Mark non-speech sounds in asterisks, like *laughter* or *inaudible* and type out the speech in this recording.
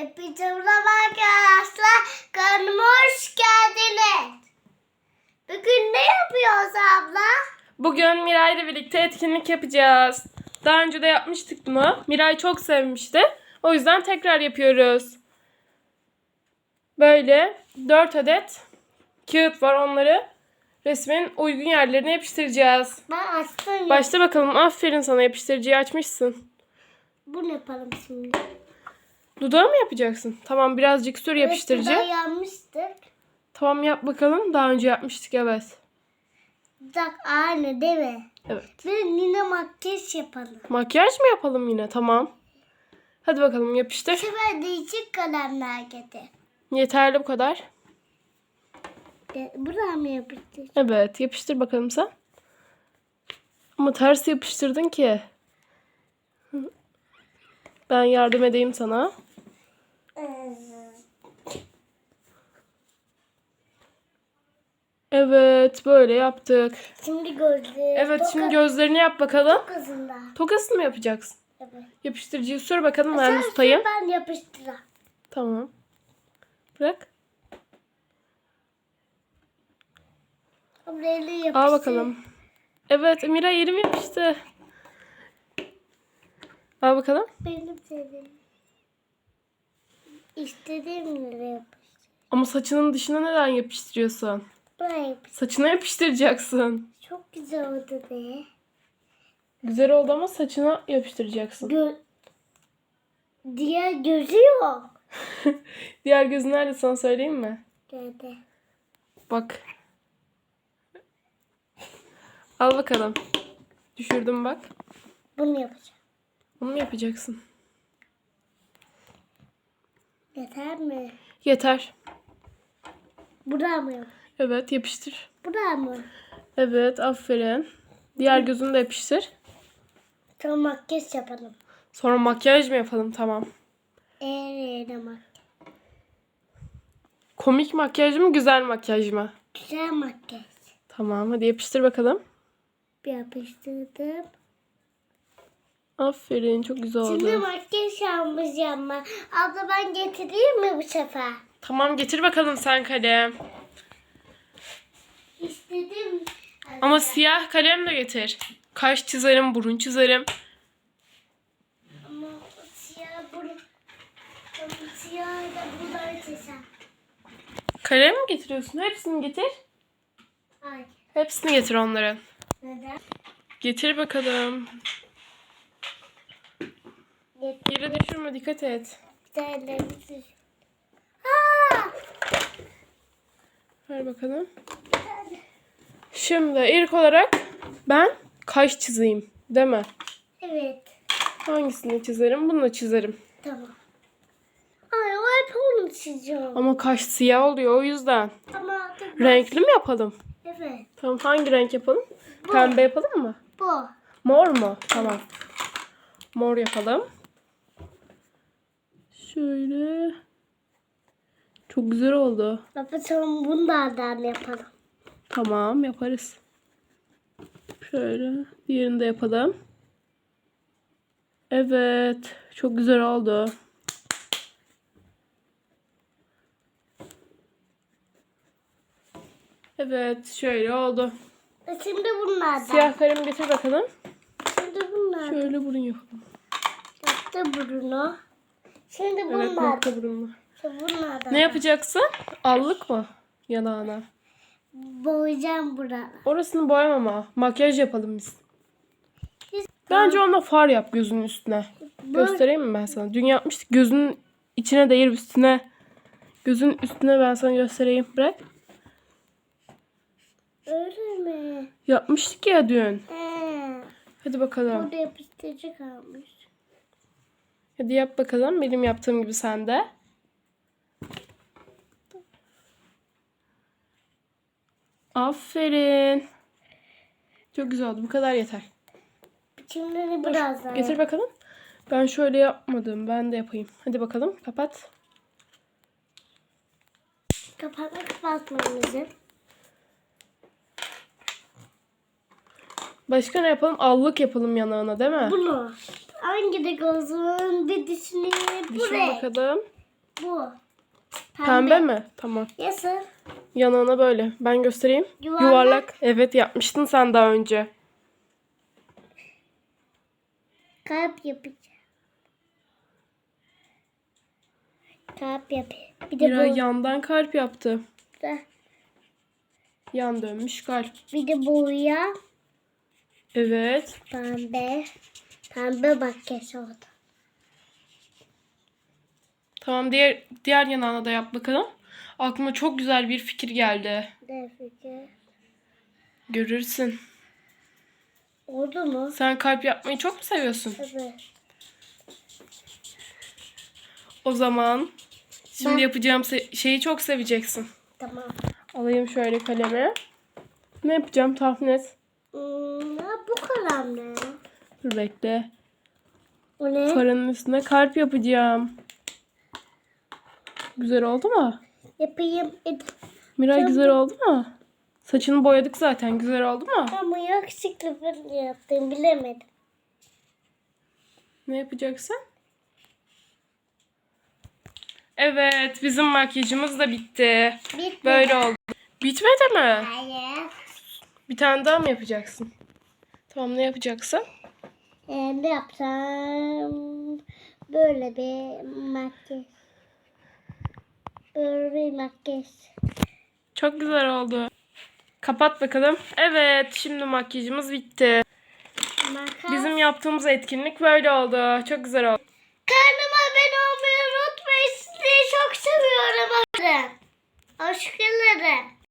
Hepinize merhaba arkadaşlar. Kanalıma hoş geldiniz. Bugün ne yapıyoruz abla? Bugün Miray ile birlikte etkinlik yapacağız. Daha önce de yapmıştık bunu. Miray çok sevmişti. O yüzden tekrar yapıyoruz. Böyle 4 adet kağıt var. Onları resmin uygun yerlerine yapıştıracağız. Ben açtım. Başla bakalım. Aferin sana yapıştırıcıyı açmışsın. Bunu yapalım şimdi. Dudağı mı yapacaksın? Tamam birazcık sür yapıştırıcı. Evet, yanmıştık. Tamam yap bakalım. Daha önce yapmıştık evet. Bak aynı değil mi? Evet. Ve yine makyaj yapalım. Makyaj mı yapalım yine? Tamam. Hadi bakalım yapıştır. Bu sefer değişik kalemler getir. Yeterli bu kadar. De, Buraya mı yapıştır? Evet yapıştır bakalım sen. Ama ters yapıştırdın ki. Ben yardım edeyim sana. Evet böyle yaptık. Şimdi gözleri. Evet şimdi gözlerini yap bakalım. Kızında. Tokasını mı yapacaksın? Evet. Yapıştırıcıyı sür bakalım tutayım. sür, Ben yapıştırayım. Tamam. Bırak. Abla eli yapıştır. Al bakalım. Evet Mira yerim yapıştı. Al bakalım. Benim sevdiğim. İstediğim yere yapıştır. Ama saçının dışına neden yapıştırıyorsun? Buraya yapıştır. Saçına yapıştıracaksın. Çok güzel oldu be. Güzel oldu ama saçına yapıştıracaksın. Gö Diğer gözü yok. *laughs* Diğer gözü nerede sana söyleyeyim mi? Nerede? Bak. Al bakalım. Düşürdüm bak. Bunu yapacağım. Onu mu yapacaksın? Yeter mi? Yeter. Buraya mı? Evet yapıştır. Buraya mı? Evet aferin. Diğer gözünü de yapıştır. Sonra makyaj yapalım. Sonra makyaj mı yapalım? Tamam. Eğer makyaj. Komik makyaj mı güzel makyaj mı? Güzel makyaj. Tamam hadi yapıştır bakalım. Bir yapıştırdım. Aferin çok güzel Şimdi oldu. makyaj yapmayacağım ben. Abla ben getireyim mi bu sefer? Tamam getir bakalım sen kalem. İstedim. Ama siyah kalem de getir. Kaş çizerim, burun çizerim. Ama siyah bunu siyah da buradan çizsem. Kalem mi getiriyorsun? Hepsini getir. Hayır. Hepsini getir onların. Neden? Getir bakalım. Yere düşürme dikkat et. Bir tane bitir. Aa! Ver bakalım. Şimdi ilk olarak ben kaş çizeyim. Değil mi? Evet. Hangisini çizerim? Bunu da çizerim. Tamam. Ay o hep onu çiziyorum. Ama kaş siyah oluyor o yüzden. Ama Renkli mi yapalım? Evet. Tamam hangi renk yapalım? Pembe yapalım mı? Bu. Mor mu? Tamam. Mor yapalım. Şöyle. Çok güzel oldu. Baba sonra bunlardan yapalım. Tamam yaparız. Şöyle. Diğerini de yapalım. Evet. Çok güzel oldu. Evet. Şöyle oldu. E Şimdi bunlardan. Siyah kalem getir bakalım. Şimdi bunlardan. Şöyle burun yapalım. Yaptı bunu. Şimdi Evet nokta burunlu. Şimdi bunlardan. Ne yapacaksın? Allık mı? Yanağına. Boyayacağım buraları. Orasını boyamama. Makyaj yapalım biz. Biz- Bence onunla far yap gözünün üstüne. Göstereyim mi ben sana? Dün yapmıştık. Gözünün içine değil üstüne. Gözün üstüne ben sana göstereyim. Bırak. Öyle mi? Yapmıştık ya dün. He. Hadi bakalım. Burada yapıştırıcı kalmış. Hadi yap bakalım. Benim yaptığım gibi sen de. Aferin. Çok güzel oldu. Bu kadar yeter. Şimdi biraz daha. Getir bakalım. Ben şöyle yapmadım. Ben de yapayım. Hadi bakalım. Kapat. Kapatma kapatmamızı. Başka ne yapalım? Allık yapalım yanağına değil mi? Bunu. Hangi de gözün bir düşüneyim. Düşün bakalım. Bu. Pembe, mi? Tamam. Nasıl? Yanağına böyle. Ben göstereyim. Yuvarlak. Yuvarlak. Evet yapmıştın sen daha önce. Kalp yapacağım. Kalp yapayım. Bir de Miray bu. yandan kalp yaptı. Yan dönmüş kalp. Bir de boya. Evet. Pembe. Pembe makyaj oldu. Tamam diğer diğer yanağına da yap bakalım. Aklıma çok güzel bir fikir geldi. Defike. Görürsün. Oldu mu? Sen kalp yapmayı çok mu seviyorsun? Evet. O zaman şimdi Ben- yapacağım se- şeyi çok seveceksin. Tamam. Alayım şöyle kalemi. Ne yapacağım tahmin et. Hmm, bu kalem ne? Dur bekle. O ne? Paranın üstüne kalp yapacağım. Güzel oldu mu? Yapayım. Miray Çok- güzel oldu mu? Saçını boyadık zaten. Güzel oldu mu? Ama yakışıklı yaptım bilemedim. Ne yapacaksın? Evet, bizim makyajımız da bitti. Bitti. Böyle oldu. Bitmedi mi? Hayır. Bir tane daha mı yapacaksın? Tamam, ne yapacaksın? Ee, ne yapsam? Böyle bir makyaj. Böyle bir makyaj. Çok güzel oldu. Kapat bakalım. Evet, şimdi makyajımız bitti. Makas. Bizim yaptığımız etkinlik böyle oldu. Çok güzel oldu. Kanalıma abone olmayı unutmayın. Sizi çok seviyorum. Aşklarım.